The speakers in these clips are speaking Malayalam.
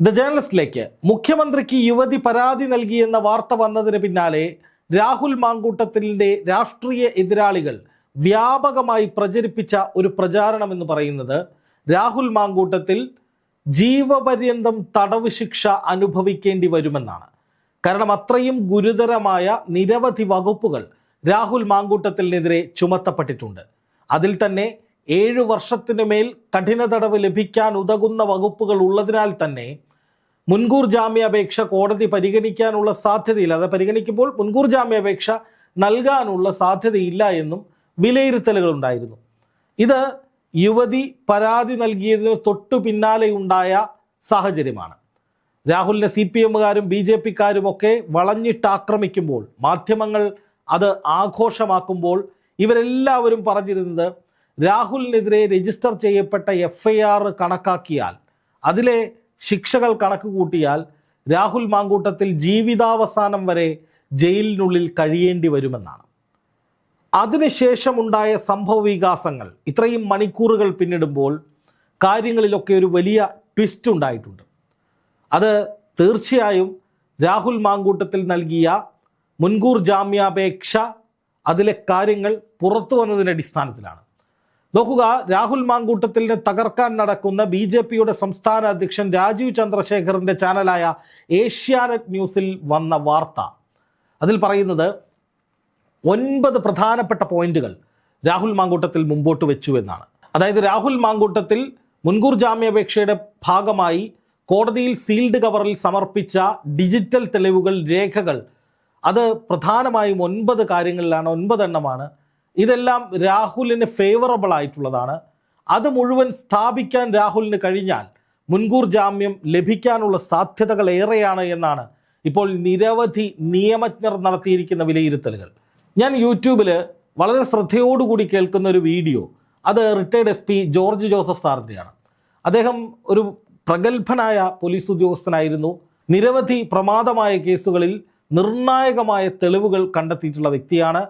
ദ ജേർണലിസ്റ്റിലേക്ക് മുഖ്യമന്ത്രിക്ക് യുവതി പരാതി നൽകിയെന്ന വാർത്ത വന്നതിന് പിന്നാലെ രാഹുൽ മാങ്കൂട്ടത്തിലിന്റെ രാഷ്ട്രീയ എതിരാളികൾ വ്യാപകമായി പ്രചരിപ്പിച്ച ഒരു പ്രചാരണം എന്ന് പറയുന്നത് രാഹുൽ മാങ്കൂട്ടത്തിൽ ജീവപര്യന്തം തടവ് ശിക്ഷ അനുഭവിക്കേണ്ടി വരുമെന്നാണ്. കാരണം അത്രയും ഗുരുതരമായ നിരവധി വകുപ്പുകൾ രാഹുൽ മാങ്കൂട്ടത്തിനെതിരെ ചുമത്തപ്പെട്ടിട്ടുണ്ട്. അതിൽ തന്നെ ഏഴു വർഷത്തിനു മേൽ കഠിന തടവ് ലഭിക്കാൻ ഉതകുന്ന വകുപ്പുകൾ ഉള്ളതിനാൽ തന്നെ മുൻകൂർ ജാമ്യാപേക്ഷ കോടതി പരിഗണിക്കാനുള്ള സാധ്യതയില്ല. അത് പരിഗണിക്കുമ്പോൾ മുൻകൂർ ജാമ്യാപേക്ഷ നൽകാനുള്ള സാധ്യതയില്ല എന്നും വിലയിരുത്തലുകൾ ഉണ്ടായിരുന്നു. ഇത് യുവതി പരാതി നൽകിയതിന് തൊട്ടു പിന്നാലെ ഉണ്ടായ സാഹചര്യമാണ്. രാഹുലിനെ സി പി എമ്മുകാരും ബി ജെ പിക്കാരും ഒക്കെ വളഞ്ഞിട്ട് ആക്രമിക്കുമ്പോൾ മാധ്യമങ്ങൾ അത് ആഘോഷമാക്കുമ്പോൾ ഇവരെല്ലാവരും പറഞ്ഞിരുന്നത് രാഹുലിനെതിരെ രജിസ്റ്റർ ചെയ്യപ്പെട്ട എഫ് കണക്കാക്കിയാൽ അതിലെ ശിക്ഷകൾ കണക്ക് കൂട്ടിയാൽ രാഹുൽ മാങ്കൂട്ടത്തിൽ ജീവിതാവസാനം വരെ ജയിലിനുള്ളിൽ കഴിയേണ്ടി വരുമെന്നാണ്. അതിനുശേഷമുണ്ടായ സംഭവ വികാസങ്ങൾ ഇത്രയും മണിക്കൂറുകൾ പിന്നിടുമ്പോൾ കാര്യങ്ങളിലൊക്കെ ഒരു വലിയ ട്വിസ്റ്റ് ഉണ്ടായിട്ടുണ്ട്. അത് തീർച്ചയായും രാഹുൽ മാങ്കൂട്ടത്തിൽ നൽകിയ മുൻകൂർ ജാമ്യാപേക്ഷ അതിലെ കാര്യങ്ങൾ പുറത്തു വന്നതിന്റെ അടിസ്ഥാനത്തിലാണ്. നോക്കുക രാഹുൽ മാങ്കൂട്ടത്തിലിനെ തകർക്കാൻ നടക്കുന്ന ബി ജെ പിയുടെ സംസ്ഥാന അധ്യക്ഷൻ രാജീവ് ചന്ദ്രശേഖറിന്റെ ചാനലായ ഏഷ്യാനെറ്റ് ന്യൂസിൽ വന്ന വാർത്ത. അതിൽ പറയുന്നത് ഒൻപത് പ്രധാനപ്പെട്ട പോയിന്റുകൾ രാഹുൽ മാങ്കൂട്ടത്തിൽ മുമ്പോട്ട് വെച്ചു എന്നാണ്. അതായത് രാഹുൽ മാങ്കൂട്ടത്തിൽ മുൻകൂർ ജാമ്യാപേക്ഷയുടെ ഭാഗമായി കോടതിയിൽ സീൽഡ് കവറിൽ സമർപ്പിച്ച ഡിജിറ്റൽ തെളിവുകൾ രേഖകൾ അത് പ്രധാനമായും ഒൻപത് കാര്യങ്ങളിലാണ് ഒൻപതെണ്ണമാണ് ഇതെല്ലാം രാഹുലിന് ഫേവറബിൾ ആയിട്ടുള്ളതാണ്. അത് മുഴുവൻ സ്ഥാപിക്കാൻ രാഹുലിന് കഴിഞ്ഞാൽ മുൻകൂർ ജാമ്യം ലഭിക്കാനുള്ള സാധ്യതകൾ ഏറെയാണ് എന്നാണ് ഇപ്പോൾ നിരവധി നിയമജ്ഞർ നടത്തിയിരിക്കുന്ന വിലയിരുത്തലുകൾ. ഞാൻ യൂട്യൂബിൽ വളരെ ശ്രദ്ധയോടുകൂടി കേൾക്കുന്ന ഒരു വീഡിയോ അത് retired S P George Joseph സാറിന്റെയാണ് അദ്ദേഹം ഒരു പ്രഗത്ഭനായ പോലീസ് ഉദ്യോഗസ്ഥനായിരുന്നു. നിരവധി പ്രമാദമായ കേസുകളിൽ നിർണായകമായ തെളിവുകൾ കണ്ടെത്തിയിട്ടുള്ള വ്യക്തിയാണ്.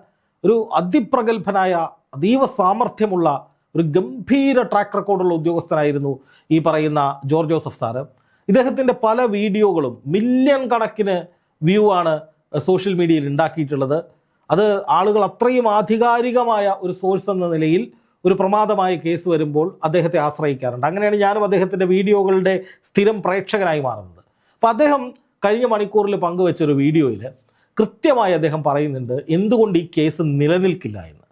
ഒരു അതിപ്രഗത്ഭനായ അതീവ സാമർഥ്യമുള്ള ഒരു ഗംഭീര ട്രാക്ക് റെക്കോർഡുള്ള ഉദ്യോഗസ്ഥനായിരുന്നു ഈ പറയുന്ന ജോർജ് ജോസഫ് സാറ്. ഇദ്ദേഹത്തിന്റെ പല വീഡിയോകളും മില്യൺ കണക്കിന് വ്യൂ ആണ് സോഷ്യൽ മീഡിയയിൽ ഉണ്ടാക്കിയിട്ടുള്ളത്. അത് ആളുകൾ അത്രയും ആധികാരികമായ ഒരു സോഴ്സ് എന്ന നിലയിൽ ഒരു പ്രമാദമായ കേസ് വരുമ്പോൾ അദ്ദേഹത്തെ ആശ്രയിക്കാറുണ്ട്. അങ്ങനെയാണ് ഞാനും അദ്ദേഹത്തിന്റെ വീഡിയോകളുടെ സ്ഥിരം പ്രേക്ഷകനായി മാറുന്നത്. അപ്പോൾ അദ്ദേഹം കഴിഞ്ഞ മണിക്കൂറിൽ പങ്കുവെച്ചൊരു വീഡിയോയിൽ കൃത്യമായി അദ്ദേഹം പറയുന്നുണ്ട് എന്തുകൊണ്ട് ഈ കേസ് നിലനിൽക്കില്ല എന്ന്?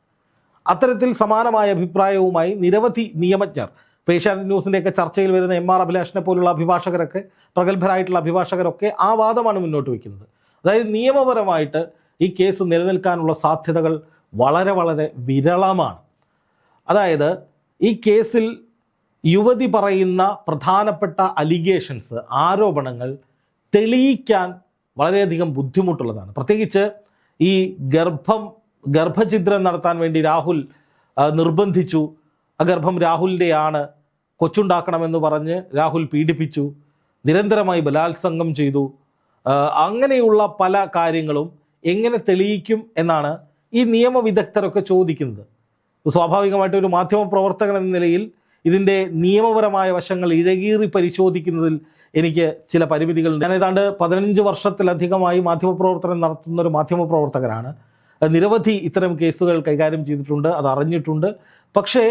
അത്തരത്തിൽ സമാനമായ അഭിപ്രായവുമായി നിരവധി നിയമജ്ഞർ ഇപ്പോൾ ന്യൂസിന്റെയൊക്കെ ചർച്ചയിൽ വരുന്ന എം ആർ അഭിലാഷിനെ പോലുള്ള അഭിഭാഷകരൊക്കെ പ്രഗത്ഭരായിട്ടുള്ള അഭിഭാഷകരൊക്കെ ആ വാദമാണ് മുന്നോട്ട് വയ്ക്കുന്നത്. അതായത് നിയമപരമായിട്ട് ഈ കേസ് നിലനിൽക്കാനുള്ള സാധ്യതകൾ വളരെ വളരെ വിരളമാണ്. അതായത് ഈ കേസിൽ യുവതി പറയുന്ന പ്രധാനപ്പെട്ട അലിഗേഷൻസ് ആരോപണങ്ങൾ തെളിയിക്കാൻ വളരെയധികം ബുദ്ധിമുട്ടുള്ളതാണ്. പ്രത്യേകിച്ച് ഈ ഗർഭം ഗർഭചിത്രം നടത്താൻ വേണ്ടി രാഹുൽ നിർബന്ധിച്ചു. ആ ഗർഭം രാഹുലിന്റെയാണ് കൊച്ചുണ്ടാക്കണമെന്ന് പറഞ്ഞ് രാഹുൽ പീഡിപ്പിച്ചു. നിരന്തരമായി ബലാത്സംഗം ചെയ്തു. അങ്ങനെയുള്ള പല കാര്യങ്ങളും എങ്ങനെ തെളിയിക്കും എന്നാണ് ഈ നിയമവിദഗ്ധരൊക്കെ ചോദിക്കുന്നത്. സ്വാഭാവികമായിട്ട് ഒരു മാധ്യമ പ്രവർത്തകൻ എന്ന നിലയിൽ ഇതിന്റെ നിയമപരമായ വശങ്ങൾ ഇഴകീറി പരിശോധിക്കുന്നതിൽ എനിക്ക് ചില പരിമിതികളുണ്ട്. ഞാൻ ഏതാണ്ട് പതിനഞ്ച് വർഷത്തിലധികമായി മാധ്യമപ്രവർത്തനം നടത്തുന്ന ഒരു മാധ്യമപ്രവർത്തകനാണ് നിരവധി ഇത്തരം കേസുകൾ കൈകാര്യം ചെയ്തിട്ടുണ്ട്. അത് അറിഞ്ഞിട്ടുണ്ട്. പക്ഷേ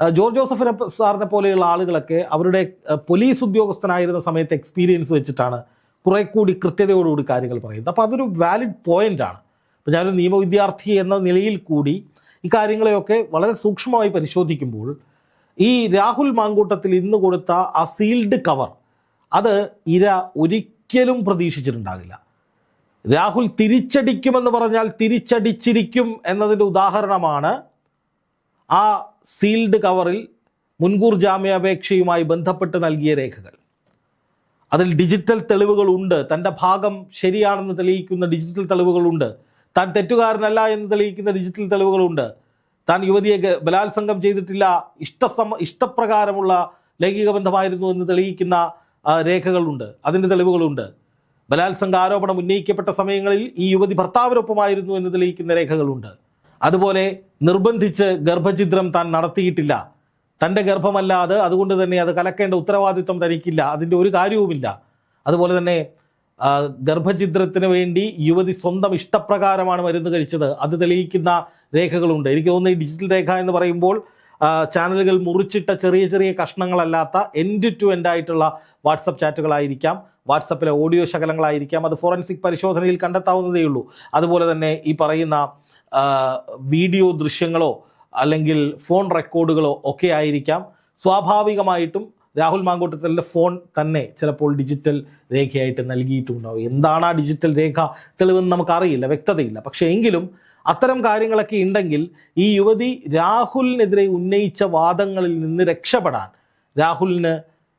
ജോർജ് ജോസഫിനെ സാറിനെ പോലെയുള്ള ആളുകളൊക്കെ അവരുടെ പോലീസ് ഉദ്യോഗസ്ഥനായിരുന്ന സമയത്ത് എക്സ്പീരിയൻസ് വെച്ചിട്ടാണ് കുറെ കൂടി കൃത്യതയോടുകൂടി കാര്യങ്ങൾ പറയുന്നത്. അപ്പോൾ അതൊരു വാലിഡ് പോയിന്റ് ആണ് അപ്പോൾ ഞാനൊരു നിയമവിദ്യാർത്ഥി എന്ന നിലയിൽ കൂടി ഈ കാര്യങ്ങളെയൊക്കെ വളരെ സൂക്ഷ്മമായി പരിശോധിക്കുമ്പോൾ ഈ രാഹുൽ മാങ്കൂട്ടത്തിൽ ഇന്ന് കൊടുത്ത ആ സീൽഡ് കവർ അത് ഇര ഒരിക്കലും പ്രതീക്ഷിച്ചിട്ടുണ്ടാകില്ല. രാഹുൽ തിരിച്ചടിക്കുമെന്ന് പറഞ്ഞാൽ തിരിച്ചടിച്ചിരിക്കും എന്നതിന്റെ ഉദാഹരണമാണ് ആ സീൽഡ് കവറിൽ മുൻകൂർ ജാമ്യാപേക്ഷയുമായി ബന്ധപ്പെട്ട് നൽകിയ രേഖകൾ. അതിൽ ഡിജിറ്റൽ തെളിവുകളുണ്ട് തന്റെ ഭാഗം ശരിയാണെന്ന് തെളിയിക്കുന്ന ഡിജിറ്റൽ തെളിവുകളുണ്ട് താൻ തെറ്റുകാരനല്ല എന്ന് തെളിയിക്കുന്ന ഡിജിറ്റൽ തെളിവുകളുണ്ട് താൻ യുവതിയെ ബലാത്സംഗം ചെയ്തിട്ടില്ല ഇഷ്ടസമ ഇഷ്ടപ്രകാരമുള്ള ലൈംഗിക ബന്ധമായിരുന്നു എന്ന് തെളിയിക്കുന്ന രേഖകളുണ്ട് അതിന്റെ തെളിവുകളുണ്ട്. ബലാത്സംഗ ആരോപണം ഉന്നയിക്കപ്പെട്ട സമയങ്ങളിൽ ഈ യുവതി ഭർത്താവിനൊപ്പമായിരുന്നു എന്ന് തെളിയിക്കുന്ന രേഖകളുണ്ട്. അതുപോലെ നിർബന്ധിച്ച് ഗർഭഛിദ്രം താൻ നടത്തിയിട്ടില്ല. തന്റെ ഗർഭമല്ലാതെ അതുകൊണ്ട് തന്നെ അത് കലക്കേണ്ട ഉത്തരവാദിത്വം തനിക്കില്ല അതിന്റെ ഒരു കാര്യവുമില്ല. അതുപോലെ തന്നെ ഗർഭഛിദ്രത്തിന് വേണ്ടി യുവതി സ്വന്തം ഇഷ്ടപ്രകാരമാണ് മരുന്ന് കഴിച്ചത്. അത് തെളിയിക്കുന്ന രേഖകളുണ്ട്. എനിക്ക് തോന്നുന്നു ഈ ഡിജിറ്റൽ രേഖ എന്ന് പറയുമ്പോൾ ചാനലുകൾ മുറിച്ചിട്ട ചെറിയ ചെറിയ കഷ്ണങ്ങളല്ലാത്ത എൻഡ് ടു എൻഡ് ആയിട്ടുള്ള വാട്സപ്പ് ചാറ്റുകളായിരിക്കാം. വാട്സപ്പിലെ ഓഡിയോ ശകലങ്ങളായിരിക്കാം. അത് ഫോറൻസിക് പരിശോധനയിൽ കണ്ടെത്താവുന്നതേ ഉള്ളൂ. അതുപോലെ തന്നെ ഈ പറയുന്ന വീഡിയോ ദൃശ്യങ്ങളോ അല്ലെങ്കിൽ ഫോൺ റെക്കോർഡുകളോ ഒക്കെ ആയിരിക്കാം. സ്വാഭാവികമായിട്ടും രാഹുൽ മാങ്കൂട്ടത്തലിന്റെ ഫോൺ തന്നെ ചിലപ്പോൾ ഡിജിറ്റൽ രേഖയായിട്ട് നൽകിയിട്ടുണ്ടാവും. എന്താണ് ആ ഡിജിറ്റൽ രേഖ? തെളിവെന്ന് നമുക്കറിയില്ല വ്യക്തതയില്ല. പക്ഷേ എങ്കിലും അത്തരം കാര്യങ്ങളൊക്കെ ഉണ്ടെങ്കിൽ ഈ യുവതി രാഹുലിനെതിരെ ഉന്നയിച്ച വാദങ്ങളിൽ നിന്ന് രക്ഷപ്പെടാൻ രാഹുലിന്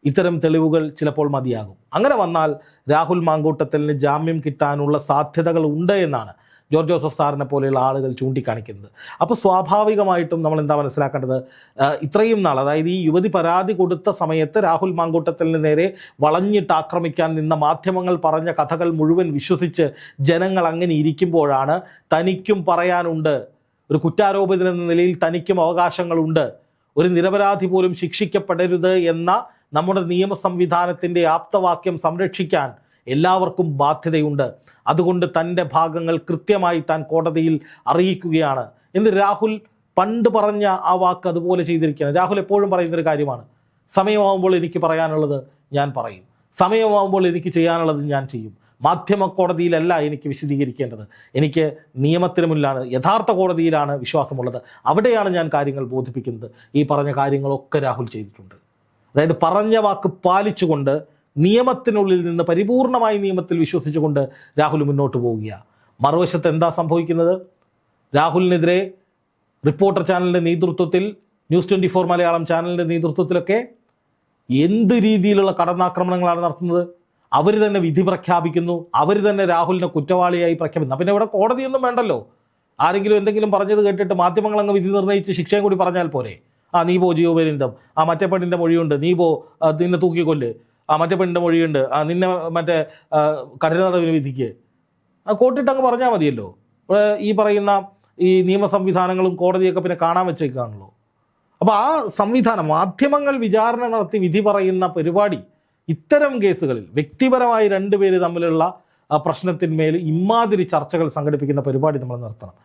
ഇത്തരം തെളിവുകൾ ചിലപ്പോൾ മതിയാകും. അങ്ങനെ വന്നാൽ രാഹുൽ മാങ്കൂട്ടത്തലിന് ജാമ്യം കിട്ടാനുള്ള സാധ്യതകൾ ഉണ്ട് എന്നാണ് ജോർജ് ജോസഫ് സാറിനെ പോലെയുള്ള ആളുകൾ ചൂണ്ടിക്കാണിക്കുന്നത്. അപ്പോൾ സ്വാഭാവികമായിട്ടും നമ്മൾ എന്താ മനസ്സിലാക്കേണ്ടത്? ഇത്രയും നാൾ അതായത് ഈ യുവതി പരാതി കൊടുത്ത സമയത്ത് രാഹുൽ മാങ്കൂട്ടത്തിന് നേരെ വളഞ്ഞിട്ട് ആക്രമിക്കാൻ നിന്ന മാധ്യമങ്ങൾ പറഞ്ഞ കഥകൾ മുഴുവൻ വിശ്വസിച്ച് ജനങ്ങൾ അങ്ങനെ ഇരിക്കുമ്പോഴാണ് തനിക്കും പറയാനുണ്ട്. ഒരു കുറ്റാരോപിതനെന്ന നിലയിൽ തനിക്കും അവകാശങ്ങളുണ്ട്. ഒരു നിരപരാധി പോലും ശിക്ഷിക്കപ്പെടരുത് എന്ന നമ്മുടെ നിയമ സംവിധാനത്തിന്റെ ആപ്തവാക്യം സംരക്ഷിക്കാൻ എല്ലാവർക്കും ബാധ്യതയുണ്ട്. അതുകൊണ്ട് തന്റെ ഭാഗങ്ങൾ കൃത്യമായി താൻ കോടതിയിൽ അറിയിക്കുകയാണ്. എന്ന് രാഹുൽ പണ്ട് പറഞ്ഞ ആ വാക്ക് അതുപോലെ ചെയ്തിരിക്കുകയാണ്. രാഹുൽ എപ്പോഴും പറയുന്നൊരു കാര്യമാണ്. സമയമാകുമ്പോൾ എനിക്ക് പറയാനുള്ളത് ഞാൻ പറയും. സമയമാകുമ്പോൾ എനിക്ക് ചെയ്യാനുള്ളത് ഞാൻ ചെയ്യും. മാധ്യമ കോടതിയിലല്ല എനിക്ക് വിശദീകരിക്കേണ്ടത്. എനിക്ക് നിയമത്തിന് മുന്നിലാണ് യഥാർത്ഥ കോടതിയിലാണ് വിശ്വാസമുള്ളത്. അവിടെയാണ് ഞാൻ കാര്യങ്ങൾ ബോധിപ്പിക്കുന്നത്. ഈ പറഞ്ഞ കാര്യങ്ങളൊക്കെ രാഹുൽ ചെയ്തിട്ടുണ്ട്. അതായത് പറഞ്ഞ വാക്ക് പാലിച്ചുകൊണ്ട് നിയമത്തിനുള്ളിൽ നിന്ന് പരിപൂർണമായി നിയമത്തിൽ വിശ്വസിച്ചുകൊണ്ട് രാഹുൽ മുന്നോട്ട് പോവുകയാണ്. മറുവശത്ത് എന്താ സംഭവിക്കുന്നത്? രാഹുലിനെതിരെ റിപ്പോർട്ടർ ചാനലിന്റെ നേതൃത്വത്തിൽ ന്യൂസ് ട്വന്റി ഫോർ മലയാളം ചാനലിന്റെ നേതൃത്വത്തിലൊക്കെ എന്ത് രീതിയിലുള്ള കടന്നാക്രമണങ്ങളാണ് നടത്തുന്നത്? അവർ തന്നെ വിധി പ്രഖ്യാപിക്കുന്നു. അവർ തന്നെ രാഹുലിനെ കുറ്റവാളിയായി പ്രഖ്യാപിക്കുന്നു. പിന്നെ ഇവിടെ കോടതിയൊന്നും വേണ്ടല്ലോ. ആരെങ്കിലും എന്തെങ്കിലും പറഞ്ഞത് കേട്ടിട്ട് മാധ്യമങ്ങൾ അങ്ങ് വിധി നിർണയിച്ച് ശിക്ഷയും കൂടി പറഞ്ഞാൽ പോരെ. ആ നീ പോ ജീവപര്യന്തം ആ മറ്റേ മൊഴിയുണ്ട്. നീ പോ നിന്നെ തൂക്കിക്കൊല്ല്. ആ മറ്റേ പെണ്ണിന്റെ മൊഴിയുണ്ട്. ആ നിന്നെ മറ്റേ ആ, കഠിന തടവിന് വിധിക്ക്. ആ കോട്ടിട്ട് അങ്ങ് പറഞ്ഞാൽ മതിയല്ലോ. ഇവിടെ ഈ പറയുന്ന ഈ നിയമ സംവിധാനങ്ങളും കോടതിയൊക്കെ പിന്നെ കാണാൻ വെച്ചേക്കാണല്ലോ. അപ്പോൾ ആ സംവിധാനം മാധ്യമങ്ങൾ വിചാരണ നടത്തി വിധി പറയുന്ന പരിപാടി ഇത്തരം കേസുകളിൽ വ്യക്തിപരമായി രണ്ടുപേര് തമ്മിലുള്ള പ്രശ്നത്തിന്മേൽ ഇമാതിരി ചർച്ചകൾ സംഘടിപ്പിക്കുന്ന പരിപാടി നമ്മൾ നിർത്തണം.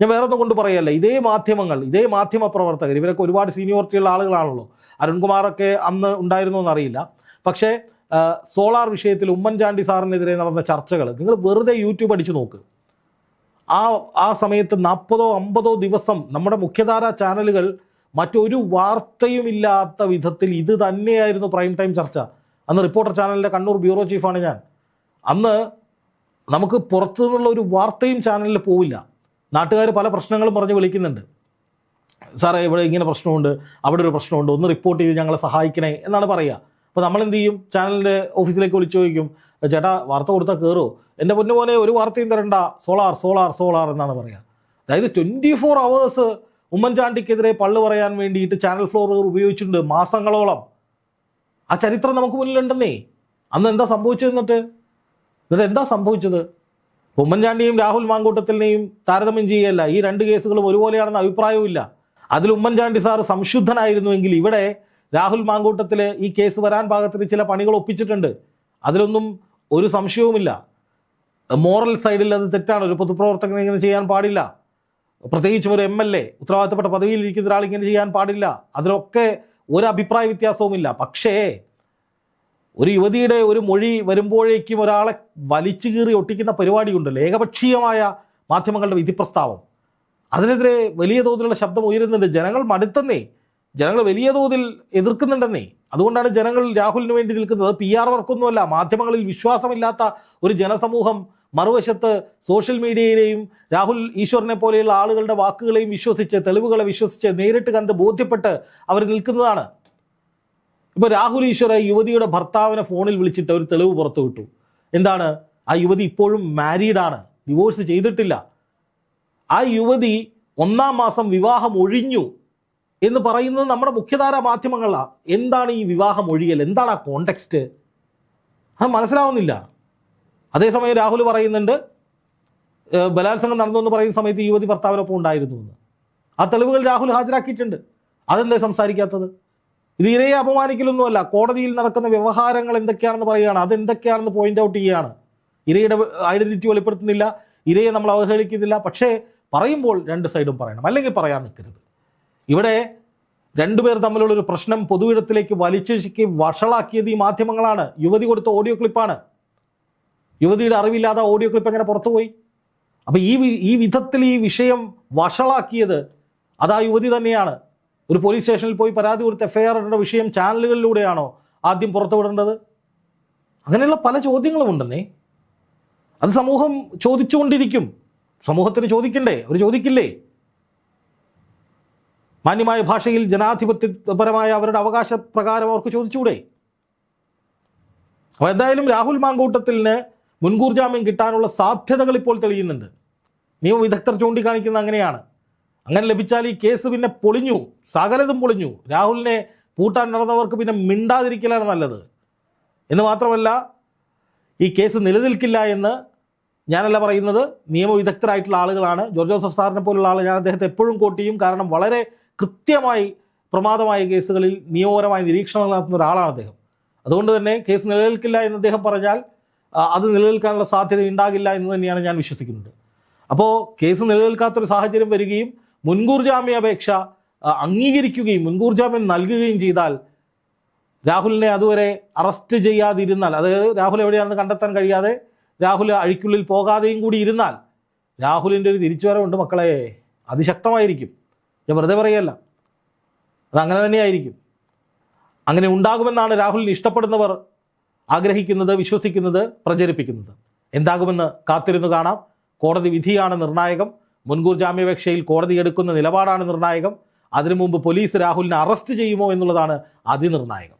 ഞാൻ വേറെ ഒന്നും കൊണ്ട് പറയല്ല. ഇതേ മാധ്യമങ്ങൾ ഇതേ മാധ്യമ പ്രവർത്തകർ ഇവരൊക്കെ ഒരുപാട് സീനിയോറിറ്റിയുള്ള ആളുകളാണല്ലോ. അരുൺകുമാറൊക്കെ അന്ന് ഉണ്ടായിരുന്നോ എന്നറിയില്ല. പക്ഷേ സോളാർ വിഷയത്തിൽ ഉമ്മൻചാണ്ടി സാറിനെതിരെ നടന്ന ചർച്ചകൾ നിങ്ങൾ വെറുതെ യൂട്യൂബ് അടിച്ചു നോക്ക്. ആ ആ സമയത്ത് നാൽപ്പതോ അമ്പതോ ദിവസം നമ്മുടെ മുഖ്യധാര ചാനലുകൾ മറ്റൊരു വാർത്തയുമില്ലാത്ത വിധത്തിൽ ഇത് തന്നെയായിരുന്നു പ്രൈം ടൈം ചർച്ച. അന്ന് റിപ്പോർട്ടർ ചാനലിന്റെ കണ്ണൂർ ബ്യൂറോ ചീഫാണ് ഞാൻ. അന്ന് നമുക്ക് പുറത്തു നിന്നുള്ള ഒരു വാർത്തയും ചാനലിൽ പോവില്ല. നാട്ടുകാർ പല പ്രശ്നങ്ങളും പറഞ്ഞ് വിളിക്കുന്നുണ്ട്. സാറേ ഇവിടെ ഇങ്ങനെ പ്രശ്നമുണ്ട് അവിടെ ഒരു പ്രശ്നമുണ്ട് ഒന്ന് റിപ്പോർട്ട് ചെയ്ത് ഞങ്ങളെ സഹായിക്കണേ എന്നാണ് പറയുക അപ്പോൾ നമ്മൾ എന്ത് ചെയ്യും ചാനലിന്റെ ഓഫീസിലേക്ക് വിളിച്ചു ചോദിക്കും ചേട്ടാ വാർത്ത കൊടുത്താൽ കയറുമോ എന്റെ പൊന്നു പോലെ ഒരു വാർത്തയും തരണ്ട. സോളാർ സോളാർ സോളാർ എന്നാണ് പറയുക അതായത് ട്വന്റി ഫോർ അവേഴ്സ് ഉമ്മൻചാണ്ടിക്കെതിരെ പള്ളു പറയാൻ വേണ്ടിയിട്ട് ചാനൽ ഫ്ലോറുകൾ ഉപയോഗിച്ചിട്ടുണ്ട് മാസങ്ങളോളം. ആ ചരിത്രം നമുക്ക് മുന്നിലുണ്ടെന്നേ. അന്ന് എന്താ സംഭവിച്ചത് എന്നിട്ട്? എന്നിട്ട് എന്താ സംഭവിച്ചത്? ഉമ്മൻചാണ്ടിയും രാഹുൽ മാങ്കൂട്ടത്തിനെയും താരതമ്യം ചെയ്യല്ല. ഈ രണ്ട് കേസുകളും ഒരുപോലെയാണെന്ന അഭിപ്രായവുമില്ല. അതിൽ ഉമ്മൻചാണ്ടി സാർ സംശുദ്ധനായിരുന്നുവെങ്കിൽ ഇവിടെ രാഹുൽ മാങ്കൂട്ടത്തിൽ ഈ കേസ് വരാൻ പാകത്തിന് ചില പണികൾ ഒപ്പിച്ചിട്ടുണ്ട്. അതിലൊന്നും ഒരു സംശയവുമില്ല. മോറൽ സൈഡിൽ അത് തെറ്റാണ്. ഒരു പൊതുപ്രവർത്തകൻ ഇങ്ങനെ ചെയ്യാൻ പാടില്ല. പ്രത്യേകിച്ചും ഒരു എം എൽ എ ഉത്തരവാദിത്തപ്പെട്ട പദവിയിൽ ഇരിക്കുന്ന ഒരാൾ ഇങ്ങനെ ചെയ്യാൻ പാടില്ല. അതിലൊക്കെ ഒരു അഭിപ്രായ വ്യത്യാസവുമില്ല. പക്ഷേ ഒരു യുവതിയുടെ ഒരു മൊഴി വരുമ്പോഴേക്കും ഒരാളെ വലിച്ചു കീറി ഒട്ടിക്കുന്ന പരിപാടിയുണ്ടല്ലോ ഏകപക്ഷീയമായ മാധ്യമങ്ങളുടെ വിധിപ്രസ്താവം. അതിനെതിരെ വലിയ തോതിലുള്ള ശബ്ദം ഉയരുന്നുണ്ട്. ജനങ്ങൾ മടുത്തെന്നേ ജനങ്ങൾ വലിയ തോതിൽ എതിർക്കുന്നുണ്ടെന്നേ. അതുകൊണ്ടാണ് ജനങ്ങൾ രാഹുലിന് വേണ്ടി നിൽക്കുന്നത്. പി ആർ വർക്കൊന്നുമല്ല. മാധ്യമങ്ങളിൽ വിശ്വാസമില്ലാത്ത ഒരു ജനസമൂഹം മറുവശത്ത് സോഷ്യൽ മീഡിയയിലെയും രാഹുൽ ഈശ്വറിനെ പോലെയുള്ള ആളുകളുടെ വാക്കുകളെയും വിശ്വസിച്ച് തെളിവുകളെ വിശ്വസിച്ച് നേരിട്ട് കണ്ട് ബോധ്യപ്പെട്ട് അവർ നിൽക്കുന്നതാണ്. ഇപ്പോൾ രാഹുൽ ഈശ്വർ യുവതിയുടെ ഭർത്താവിനെ ഫോണിൽ വിളിച്ചിട്ട് ഒരു തെളിവ് പുറത്തു വിട്ടു. എന്താണ്? ആ യുവതി ഇപ്പോഴും മാരീഡാണ് ഡിവോഴ്സ് ചെയ്തിട്ടില്ല. ആ യുവതി ഒന്നാം മാസം വിവാഹം ഒഴിഞ്ഞു. എന്ന് പറയുന്നത് നമ്മുടെ മുഖ്യധാരാ മാധ്യമങ്ങളാണ് എന്താണ് ഈ വിവാഹം ഒഴിയൽ എന്താണ് ആ കോണ്ടെക്സ്റ്റ് അത് മനസ്സിലാവുന്നില്ല. അതേസമയം രാഹുൽ പറയുന്നുണ്ട് ബലാത്സംഗം നടന്നു എന്ന് പറയുന്ന സമയത്ത് യുവതി ഭർത്താവിനൊപ്പം ഉണ്ടായിരുന്നു എന്ന്. ആ തെളിവുകൾ രാഹുൽ ഹാജരാക്കിയിട്ടുണ്ട്. അതെന്തേ സംസാരിക്കാത്തത്? ഇത് ഇരയെ അപമാനിക്കലൊന്നുമല്ല. കോടതിയിൽ നടക്കുന്ന വ്യവഹാരങ്ങൾ എന്തൊക്കെയാണെന്ന് പറയുകയാണ്. അതെന്തൊക്കെയാണെന്ന് പോയിന്റ് ഔട്ട് ചെയ്യുകയാണ്. ഇരയുടെ ഐഡന്റിറ്റി വെളിപ്പെടുത്തുന്നില്ല. ഇരയെ നമ്മൾ അവഹേളിക്കുന്നില്ല. പക്ഷേ പറയുമ്പോൾ രണ്ട് സൈഡും പറയണം. അല്ലെങ്കിൽ പറയാൻ നിൽക്കരുത്. ഇവിടെ രണ്ടുപേർ തമ്മിലുള്ള ഒരു പ്രശ്നം പൊതുവിടത്തിലേക്ക് വലിച്ചിഴക്കി വഷളാക്കിയത് ഈ മാധ്യമങ്ങളാണ്. യുവതി കൊടുത്ത ഓഡിയോ ക്ലിപ്പാണ് യുവതിയുടെ അറിവില്ലാതെ ഓഡിയോ ക്ലിപ്പ് എങ്ങനെ പുറത്തുപോയി? അപ്പൊ ഈ ഈ വിധത്തിൽ ഈ വിഷയം വഷളാക്കിയത് അത് ആ യുവതി തന്നെയാണ്. ഒരു പോലീസ് സ്റ്റേഷനിൽ പോയി പരാതി കൊടുത്ത് എഫ്ഐആർ ഇടേണ്ട വിഷയം ചാനലുകളിലൂടെയാണോ ആദ്യം പുറത്തുവിടേണ്ടത്? അങ്ങനെയുള്ള പല ചോദ്യങ്ങളും ഉണ്ടെന്നേ. അത് സമൂഹം ചോദിച്ചുകൊണ്ടിരിക്കും. സമൂഹത്തിന് ചോദിക്കണ്ടേ? അവർ ചോദിക്കില്ലേ? മാന്യമായ ഭാഷയിൽ ജനാധിപത്യപരമായ അവരുടെ അവകാശ പ്രകാരം അവർക്ക് ചോദിച്ചുകൂടെ? അപ്പോൾ എന്തായാലും രാഹുൽ മാങ്കൂട്ടത്തിന് മുൻകൂർ ജാമ്യം കിട്ടാനുള്ള സാധ്യതകൾ ഇപ്പോൾ തെളിയുന്നുണ്ട്. നിയമവിദഗ്ധർ ചൂണ്ടിക്കാണിക്കുന്നത് അങ്ങനെയാണ്. അങ്ങനെ ലഭിച്ചാൽ ഈ കേസ് പിന്നെ പൊളിഞ്ഞു സകലതും പൊളിഞ്ഞു. രാഹുലിനെ പൂട്ടാൻ നടന്നവർക്ക് പിന്നെ മിണ്ടാതിരിക്കലാണ് നല്ലത്. എന്ന് മാത്രമല്ല ഈ കേസ് നിലനിൽക്കില്ല എന്ന് ഞാനല്ല പറയുന്നത്. നിയമവിദഗ്ധരായിട്ടുള്ള ആളുകളാണ്. ജോർജ് ജോസഫ് സാറിനെ പോലുള്ള ആൾ ഞാൻ അദ്ദേഹത്തെ എപ്പോഴും കോട്ടിയും കാരണം വളരെ കൃത്യമായി പ്രമാദമായ കേസുകളിൽ നിയമപരമായ നിരീക്ഷണം നടത്തുന്ന ഒരാളാണ് അദ്ദേഹം. അതുകൊണ്ട് തന്നെ കേസ് നിലനിൽക്കില്ല എന്ന് അദ്ദേഹം പറഞ്ഞാൽ അത് നിലനിൽക്കാനുള്ള സാധ്യത ഉണ്ടാകില്ല എന്ന് തന്നെയാണ് ഞാൻ വിശ്വസിക്കുന്നത്. അപ്പോൾ കേസ് നിലനിൽക്കാത്തൊരു സാഹചര്യം വരികയും മുൻകൂർ ജാമ്യാപേക്ഷ അംഗീകരിക്കുകയും മുൻകൂർ ജാമ്യം നൽകുകയും ചെയ്താൽ രാഹുലിനെ അതുവരെ അറസ്റ്റ് ചെയ്യാതിരുന്നാൽ അതായത് രാഹുൽ എവിടെയാണെന്ന് കണ്ടെത്താൻ കഴിയാതെ രാഹുൽ അഴിക്കുള്ളിൽ പോകാതെയും കൂടി ഇരുന്നാൽ രാഹുലിന്റെ ഒരു തിരിച്ചുവരവുണ്ട് മക്കളെ. അതിശക്തമായിരിക്കും. ഞാൻ വെറുതെ പറയല്ല അത് അങ്ങനെ തന്നെയായിരിക്കും. അങ്ങനെ ഉണ്ടാകുമെന്നാണ് രാഹുലിന് ഇഷ്ടപ്പെടുന്നവർ ആഗ്രഹിക്കുന്നത് വിശ്വസിക്കുന്നത് പ്രചരിപ്പിക്കുന്നത്. എന്താകുമെന്ന് കാത്തിരുന്നു കാണാം. കോടതി വിധിയാണ് നിർണായകം. മുൻകൂർ ജാമ്യാപേക്ഷയിൽ കോടതി എടുക്കുന്ന നിലപാടാണ് നിർണായകം. അതിനു മുമ്പ് പോലീസ് രാഹുലിനെ അറസ്റ്റ് ചെയ്യുമോ എന്നുള്ളതാണ് അതിനിർണായകം.